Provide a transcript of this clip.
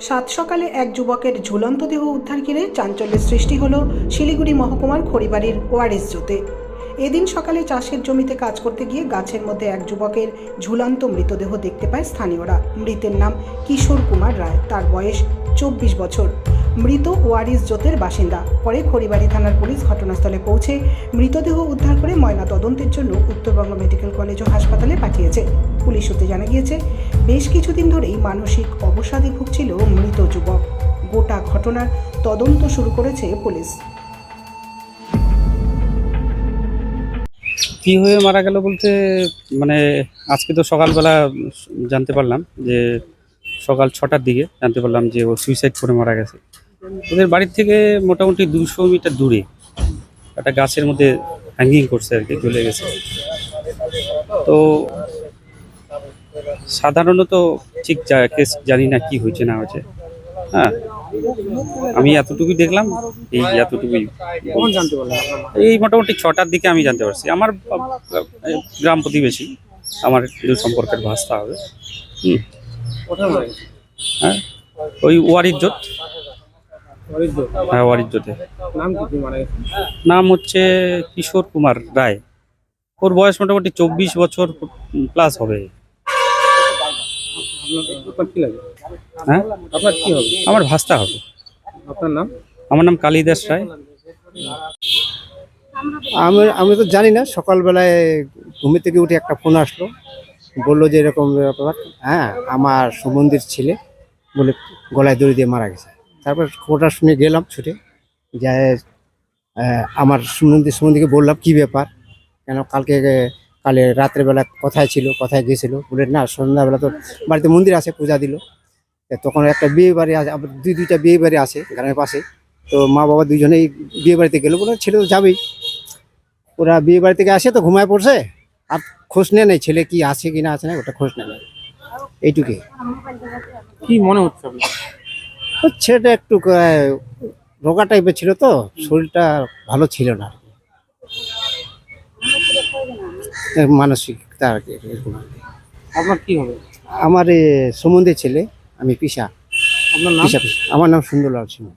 সাত সকালে এক যুবকের ঝুলন্ত দেহ উদ্ধার ঘিরে চাঞ্চল্যের সৃষ্টি হল শিলিগুড়ি মহকুমার খড়িবাড়ির ওয়ারেস জোতে। এদিন সকালে চাষের জমিতে কাজ করতে গিয়ে গাছের মধ্যে এক যুবকের ঝুলন্ত মৃতদেহ দেখতে পায় স্থানীয়রা। মৃতের নাম কিশোর কুমার রায়, তার বয়স চব্বিশ বছর। মৃত ওয়ারিস জোতের বাসিন্দা। পরে খড়িবাড়ি থানার পুলিশ ঘটনাস্থলে পৌঁছে মৃতদেহ উদ্ধার করে ময়না তদন্তের জন্য উত্তরবঙ্গ মেডিকেল কলেজ ও হাসপাতালে পাঠিয়েছে। পুলিশ সূত্রে জানা গিয়েছে, বেশ কিছুদিন ধরেই মানসিক অবসাদে ভুগছিল মৃত যুবক। গোটা ঘটনার তদন্ত শুরু করেছে পুলিশ। কি হয়ে মারা গেল বলতে মানে আজকে তো সকালবেলা জানতে পারলাম যে সকাল ছটার দিকে জানতে পারলাম যে ও সুইসাইড করে মারা গেছে। ওদের বাড়ির থেকে মোটামুটি দুশো মিটার দূরে একটা গাছের মধ্যে হ্যাঙ্গিং করছে আর কি চলে গেছে। তো সাধারণত ঠিক কেস জানি না কি হয়েছে না হয়েছে। হ্যাঁ আমি এতটুকুই দেখলাম এই এতটুকুই? এই মোটামুটি ছটার দিকে আমি জানতে পারছি। আমার গ্রাম প্রতিবেশী আমার একটু সম্পর্কের ভাষা হবে? হ্যাঁ? ওই ফরিদপুর। হ্যাঁ গেছে? নাম হচ্ছে কিশোর কুমার রায়। ওর বয়স মোটামুটি চব্বিশ বছর প্লাস হবে। আপনার আপনার কি লাগে? হ্যাঁ? আপনার কি হবে? আমার ভাস্তা হবে। আপনার নাম? আমার নাম কালিদাস রায়। আমি আমি তো জানি না সকালবেলায় ঘুমে থেকে উঠে একটা ফোন আসলো। বলল যে এরকম ব্যাপার। হ্যাঁ আমার সম্বন্ধীর ছেলে বলে গলায় দড়ি দিয়ে মারা গেছে। তারপর খবরটা শুনে গেলাম ছুটে। যে আহ, আমার সম্বন্ধী সম্বন্ধীকে বললাম কি ব্যাপার? কেন কালকে কালে রাত্রেবেলা কোথায় ছিল কোথায় গেছিল। বলে না সন্ধ্যাবেলা তো বাড়িতে মন্দির আছে পূজা দিল। তখন একটা বিয়ে বাড়ি আছে আবার দুই দুইটা বিয়ে বাড়ি আছে গ্রামের পাশে। তো মা বাবা দুজনেই বিয়ে বাড়িতে গেলো বলে ছেলে তো যাবেই। ওরা বিয়ে বাড়ি থেকে আসে তো ঘুমায় পড়ছে। আর খোঁজ নেয় নাই ছেলে কি আছে কি না আছে না ওটা খোঁজ নেয় নাই। এইটুকুই কি মনে হচ্ছে ছেলেটা একটু রোগা টাইপের ছিল তো শরীরটা ভালো ছিল না। আর কি। এ, মানসিক তার আর কি, এরকম আর কি। আপনার কি হবে আমার সম্বন্ধে ছেলে আমি পিসা আপনার নাম। আমার নাম সুন্দরলাল সিংহ